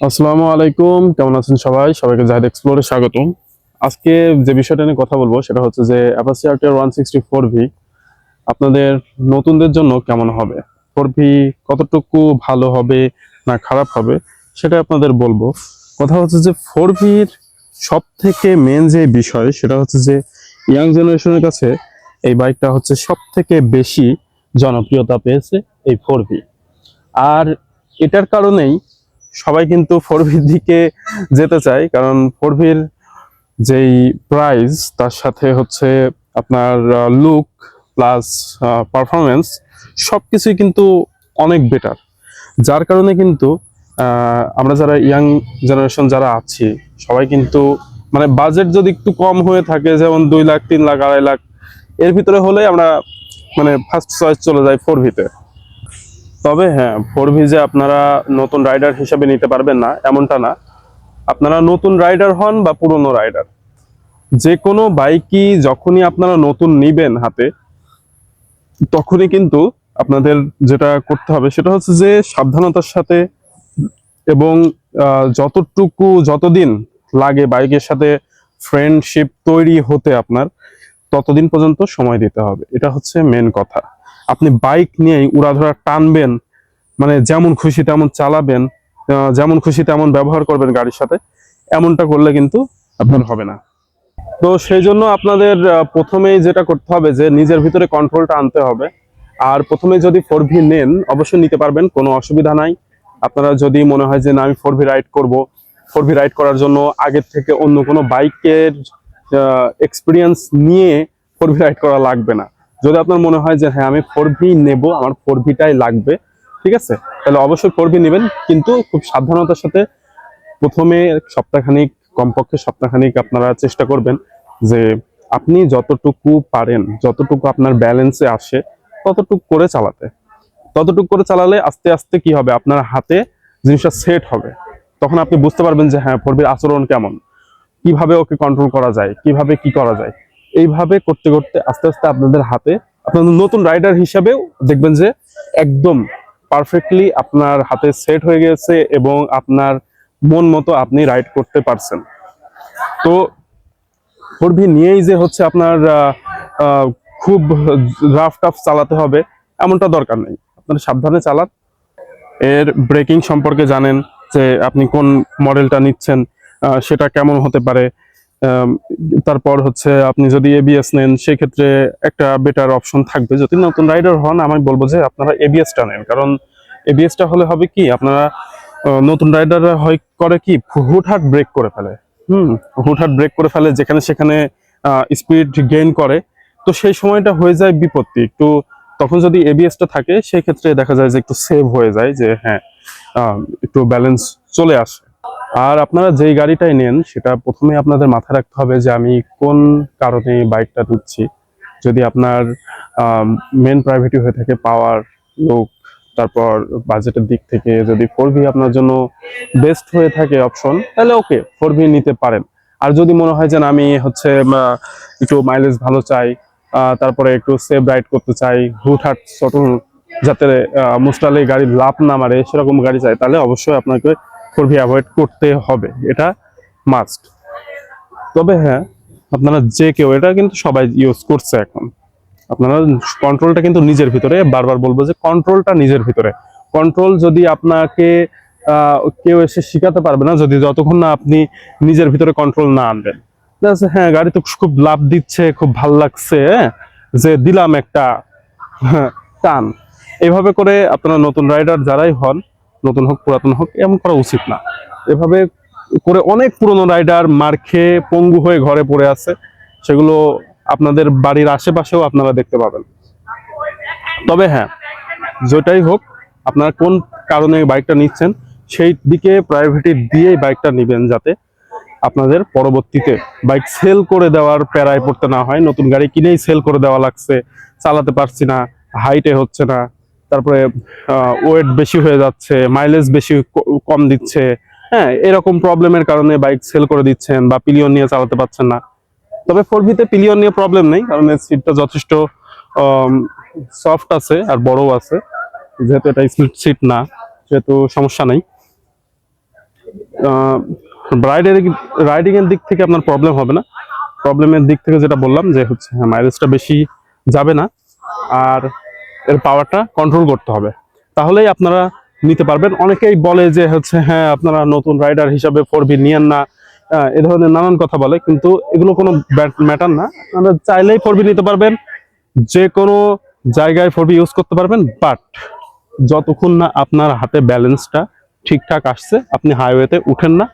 আসসালামু আলাইকুম, কেমন আছেন সবাই? সবাইকে জাহেদ এক্সপ্লোরে স্বাগতম। আজকে যে বিষয়টা নিয়ে কথা বলব, সেটা হচ্ছে যে Apache RTR one sixty four V আপনাদের নতুনদের জন্য কেমন হবে? ফোর ভি কতটুকু ভালো হবে না খারাপ হবে সেটা আপনাদের বলব। কথা হচ্ছে যে ফোর ভির সব থেকে মেন যে বিষয়, সেটা হচ্ছে যে ইয়াং জেনারেশনের কাছে এই বাইকটা হচ্ছে সব থেকে বেশি জনপ্রিয়তা পেয়েছে এই ফোর ভি আর এটার কারণেই সবাই কিন্তু ফোর ভির দিকে যেতে চায়, কারণ ফোর ভির যেই প্রাইস তার সাথে হচ্ছে আপনার লুক প্লাস পারফরমেন্স সব কিছুই কিন্তু অনেক বেটার যার কারণে কিন্তু আমরা যারা ইয়াং জেনারেশন যারা আছি, সবাই কিন্তু মানে বাজেট যদি একটু কম হয়ে থাকে, যেমন দুই লাখ, তিন লাখ, আড়াই লাখ, এর ভিতরে হলে আমরা মানে ফার্স্ট চয়েস চলে যাই ফোর ভিতে তবে হ্যাঁ ফোর ভিজে আপনারা নতুন রাইডার হিসেবে নিতে পারবেন না, এমনটা না। আপনারা নতুন রাইডার হন বা পুরনো রাইডার যে কোনো বাইকই যখনই আপনারা নতুন নিবেন হাতে, তখনই কিন্তু আপনাদের যেটা করতে হবে সেটা হচ্ছে যে সাবধানতার সাথে এবং যতটুকু যতদিন লাগে বাইকের সাথে ফ্রেন্ডশিপ তৈরি হতে আপনার, ততদিন পর্যন্ত সময় দিতে হবে। এটা হচ্ছে মেন কথা। আপনি বাইক নিয়েই উড়াধরা টানবেন মানে যেমন খুশি তেমন চালাবেন যেমন খুশি তেমন ব্যবহার করবেন গাড়ির সাথে, এমনটা করলে কিন্তু আপনার হবে না। তো সেই জন্য আপনাদের প্রথমেই যেটা করতে হবে যে নিজের ভিতরে কন্ট্রোলটা আনতে হবে। আর প্রথমে যদি ফোর ভি নেন, অবশ্যই নিতে পারবেন, কোনো অসুবিধা নাই। আপনারা যদি মনে হয় যে না, আমি ফোর ভি রাইড করব ফোর ভি রাইড করার জন্য আগের থেকে অন্য কোনো বাইকের এক্সপিরিয়েন্স নিয়ে ফোর ভি রাইড করা লাগবে না। যদি আপনার মনে হয় যে হ্যাঁ আমি ফোর ভি নেব, আমার ফোর ভিটাই লাগবে ঠিক আছে? তাহলে অবশ্যই ফোর ভি নেবেন, কিন্তু খুব সাবধানতার সাথে প্রথমে সপ্তাহখানিক, কমপক্ষে সপ্তাহখানিক আপনারা চেষ্টা করবেন যে, আপনি যতটুকু পারেন, যতটুকু আপনার ব্যালেন্সে আসে, ততটুকু করে চালাতে। ততটুকু করে চালালে আস্তে আস্তে কি হবে? আপনার হাতে জিনিসটা সেট হবে। তখন আপনি বুঝতে পারবেন যে হ্যাঁ ফোরবির আচরণ কেমন? কীভাবে ওকে কন্ট্রোল করা যায়? কীভাবে কি করা যায়? এইভাবে করতে করতে আস্তে আস্তে আপনাদের হাতে আপনাদের নতুন রাইডার হিসাবেও দেখবেন যে একদম পারফেক্টলি আপনার হাতে সেট হয়ে গেছে এবং আপনার মন মতো আপনি রাইড করতে পারছেন। তো ফোরভি নিয়েই যে হচ্ছে আপনার খুব রাফ টাফ চালাতে হবে এমনটা দরকার নেই। আপনার সাবধানে চালান। এর ব্রেকিং সম্পর্কে জানেন যে আপনি কোন মডেলটা নিচ্ছেন সেটা কেমন হতে পারে। তারপর হচ্ছে আপনি যদি এবিএস নেন, সেক্ষেত্রে একটা বেটার অপশন থাকবে। যদি নতুন রাইডার হন, আমি বলব যে আপনারা এবিএসটা নেন। কারণ এবিএসটা হলে হবে কি, আপনারা নতুন রাইডাররা হয় করে কি, হুটহাট ব্রেক করে ফেলে। হুম, হুটহাট ব্রেক করে ফেলে যেখানে সেখানে স্পিড গেইন করে। তো সেই সময়টা হয়ে যায় বিপত্তি। একটু তখন যদি এবিএসটা থাকে সেই ক্ষেত্রে দেখা যায় যে একটু সেভ হয়ে যায় যে হ্যাঁ একটু ব্যালেন্স চলে আসে। আর আপনারা যেই গাড়িটাই নেন, সেটা প্রথমে আপনাদের মাথায় রাখতে হবে যে আমি কোন কারণে বাইকটা নিচ্ছি। যদি আপনার মেন প্রাইভেটই হয়ে থাকে পাওয়ার লোক, তারপর বাজেটের দিক থেকে যদি ফোর ভি আপনার জন্য বেস্ট হয়ে থাকে অপশন তাহলে ওকে ফোর ভি নিতে পারেন। আর যদি মনে হয় যে আমি হচ্ছে একটু মাইলেজ ভালো চাই তারপরে একটু সেফ রাইড করতে চাই হুট হুটহাট চটল যাতে মুস্টালে গাড়ি লাভ না মারে, সেরকম গাড়ি চাই, তাহলে অবশ্যই আপনাকে ভি অ্যাভয়েড করতে হবে এটা মাস্ট তবে হ্যাঁ আপনারা যে কেউ এটা কিন্তু সবাই ইউজ করছে এখন। আপনারা কন্ট্রোলটা কিন্তু নিজের ভিতরে বারবার বলব যে কন্ট্রোলটা নিজের ভিতরে। কন্ট্রোল যদি আপনাকে কেউ এসে শিখাতে পারবে না যদি যতক্ষণ না আপনি নিজের ভিতরে কন্ট্রোল না আনবেন। হ্যাঁ গাড়ি তো খুব লাভ দিচ্ছে খুব ভালো লাগছে হ্যাঁ, যে দিলাম একটা হ্যাঁ, টান। এভাবে করে আপনারা নতুন রাইডার যারাই হন নতুন হোক, পুরাতন হোক, এমন করা উচিত না। এভাবে করে অনেক পুরনো রাইডার মার খেয়ে পঙ্গু হয়ে ঘরে পড়ে আছে। সেগুলো আপনাদের বাড়ির আশেপাশেও আপনারা দেখতে পাবেন। তবে হ্যাঁ যেটাই হোক, আপনারা কোন কারণে বাইকটা নিচ্ছেন, সেই দিকে প্রায়োরিটি দিয়েই বাইকটা নেবেন যাতে আপনাদের পরবর্তীতে বাইক সেল করে দেওয়ার প্যারায় পড়তে না হয়। নতুন গাড়ি কিনেই সেল করে দেওয়া লাগছে। চালাতে পারছি না হাইটে হচ্ছে না। তারপরে ওয়েট বেশি হয়ে যাচ্ছে মাইলেজ বেশি কম দিচ্ছে হ্যাঁ এরকম প্রবলেমের কারণে বাইক সেল করে দিচ্ছেন বা পিলিয়ন নিয়ে চালাতে পারছেন না। তবে ফোর ভিতে পিলিয়ন নিয়ে প্রবলেম নেই, কারণ এর সিটটা যথেষ্ট সফট আছে আর বড়ও আছে। যেহেতু এটা স্প্লিট সিট না, সেহেতু সমস্যা নেই। রাইডের রাইডিং এর দিক থেকে আপনার প্রবলেম হবে না। প্রবলেমের দিক থেকে যেটা বললাম যে হচ্ছে হ্যাঁ মাইলেজটা বেশি যাবে না। আর এর পাওয়ারটা কন্ট্রোল করতে হবে। তাহলেই আপনারা নিতে পারবেন। অনেকেই বলে যে হচ্ছে হ্যাঁ আপনারা নতুন রাইডার হিসাবে ফোর বি নিয়েন না। এ ধরনের নানান কথা বলে, কিন্তু এগুলো কোনো ম্যাটার না। আপনারা চাইলেই ফোর বি নিতে পারবেন। যে কোনো জায়গায় ফোর বি ইউজ করতে পারবেন বাট যতক্ষণ না আপনার হাতে ব্যালেন্সটা ঠিকঠাক আসছে, আপনি হাইওয়েতে উঠেন না,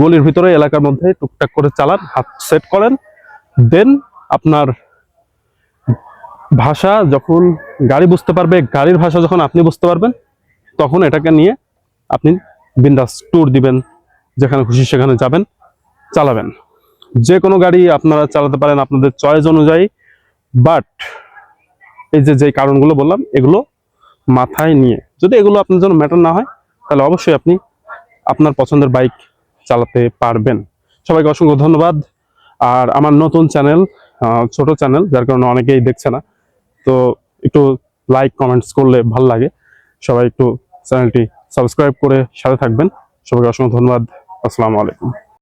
গলির ভিতরে, এলাকার মধ্যে টুকটাক করে চালান, হাত সেট করেন দেন আপনার ভাষা যখন গাড়ি বুঝতে পারবে, গাড়ির ভাষা যখন আপনি বুঝতে পারবেন, তখন এটাকে নিয়ে আপনি বিন্দাস ট্যুর দিবেন, যেখানে খুশি সেখানে যাবেন, চালাবেন। যে কোনো গাড়ি আপনারা চালাতে পারেন আপনাদের চয়েস অনুযায়ী বাট এই যে যে কারণগুলো বললাম, এগুলো মাথায় নিয়ে। যদি এগুলো আপনার জন্য ম্যাটার না হয়, তাহলে অবশ্যই আপনি আপনার পছন্দের বাইক চালাতে পারবেন। সবাইকে অসংখ্য ধন্যবাদ। আর আমার নতুন চ্যানেল ছোট চ্যানেল যার কারণে অনেকেই দেখছে না তো একটু লাইক কমেন্টস করলে ভালো লাগে। সবাই একটু চ্যানেলটি সাবস্ক্রাইব করে সাথে থাকবেন। সবাইকে অসংখ্য ধন্যবাদ। আসসালামু আলাইকুম।